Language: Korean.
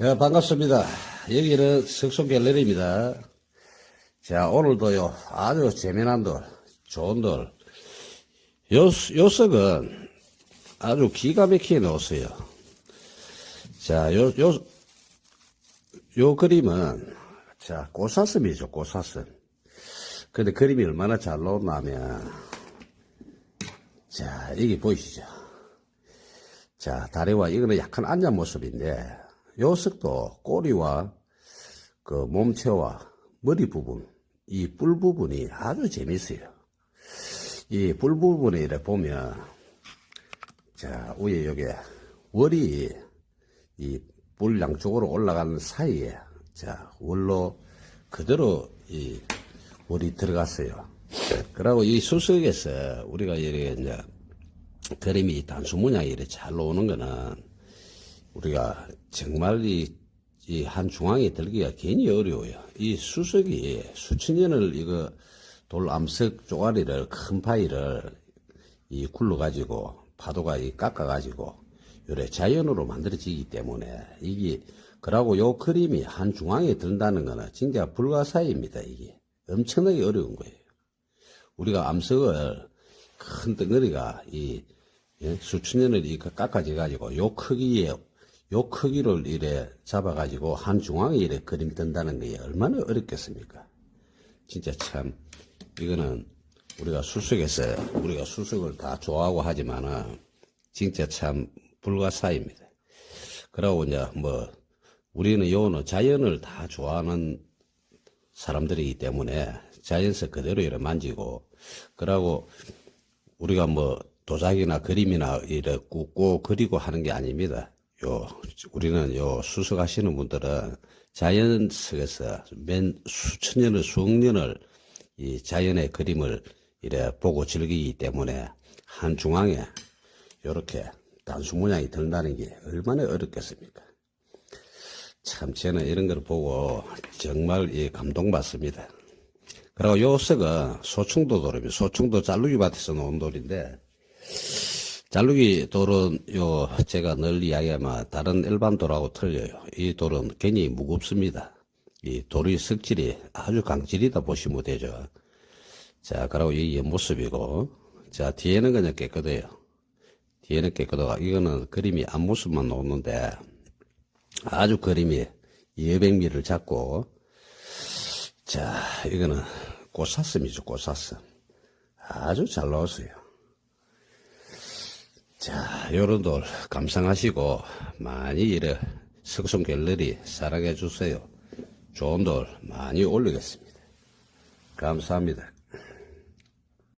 자, 반갑습니다. 여기는 석송 갤러리입니다. 자, 오늘도요, 아주 재미난 돌, 좋은 돌. 요, 요 석은 아주 기가 막히게 넣었어요. 자, 요, 요, 요 그림은, 자, 꽃사슴이죠, 꽃사슴. 근데 그림이 얼마나 잘 나왔냐면, 자, 여기 보이시죠? 자, 다리와 이거는 약간 앉은 모습인데, 요 석도 꼬리와 그 몸체와 머리 부분, 이 뿔 부분이 아주 재밌어요. 이 뿔 부분에 이래 보면, 자, 위에 여기 월이 이 뿔 양쪽으로 올라가는 사이에, 자, 월로 그대로 이 월이 들어갔어요. 그리고 이 수석에서 우리가 이렇게 이제 그림이 단수 문양이 이렇게 잘 나오는 거는 우리가 정말 이, 이 한 중앙에 들기가 괜히 어려워요. 이 수석이 수천 년을 이거 돌암석 쪼가리를 큰 파이를 이 굴러가지고 파도가 이 깎아가지고 요래 자연으로 만들어지기 때문에 이게 그러고 요 그림이 한 중앙에 든다는 거는 진짜 불가사의입니다. 이게 엄청나게 어려운 거예요. 우리가 암석을 큰 덩어리가 이 예, 수천 년을 이 깎아져 가지고 요 크기에 요 크기를 이래 잡아 가지고 한 중앙에 이래 그림이 든다는 게 얼마나 어렵겠습니까? 진짜 참 이거는 우리가 수석에서 우리가 수석을 다 좋아하고 하지만은 진짜 참 불가사의입니다. 그러고 이제 뭐 우리는 요는 자연을 다 좋아하는 사람들이기 때문에 자연서 그대로 이래 만지고 그러고 우리가 뭐 도자기나 그림이나 이래 굽고 그리고 하는 게 아닙니다. 요 우리는 요 수석하시는 분들은 자연 속에서 맨 수천 년을 수억 년을 이 자연의 그림을 이래 보고 즐기기 때문에 한 중앙에 요렇게 단수 문양이 든다는 게 얼마나 어렵겠습니까? 참 저는 이런 걸 보고 정말 이 감동받습니다. 그리고 요 석은 소충도 돌입니다. 소충도 잘루기 밭에서 놓은 돌인데 잘루기 돌은 요 제가 늘 이야기하면 다른 일반 돌하고 틀려요. 이 돌은 굉장히 무겁습니다. 이 돌의 석질이 아주 강질이다 보시면 되죠. 자, 그리고 이 옆모습이고 자 뒤에는 그냥 깨끗해요. 뒤에는 깨끗하고 이거는 그림이 앞모습만 나오는데 아주 그림이 200미를 잡고 자 이거는 꽃사슴이죠 꽃사슴 아주 잘 나왔어요 자 요런 돌 감상하시고 많이 이래 석송 갤러리 사랑해 주세요. 좋은 돌 많이 올리겠습니다. 감사합니다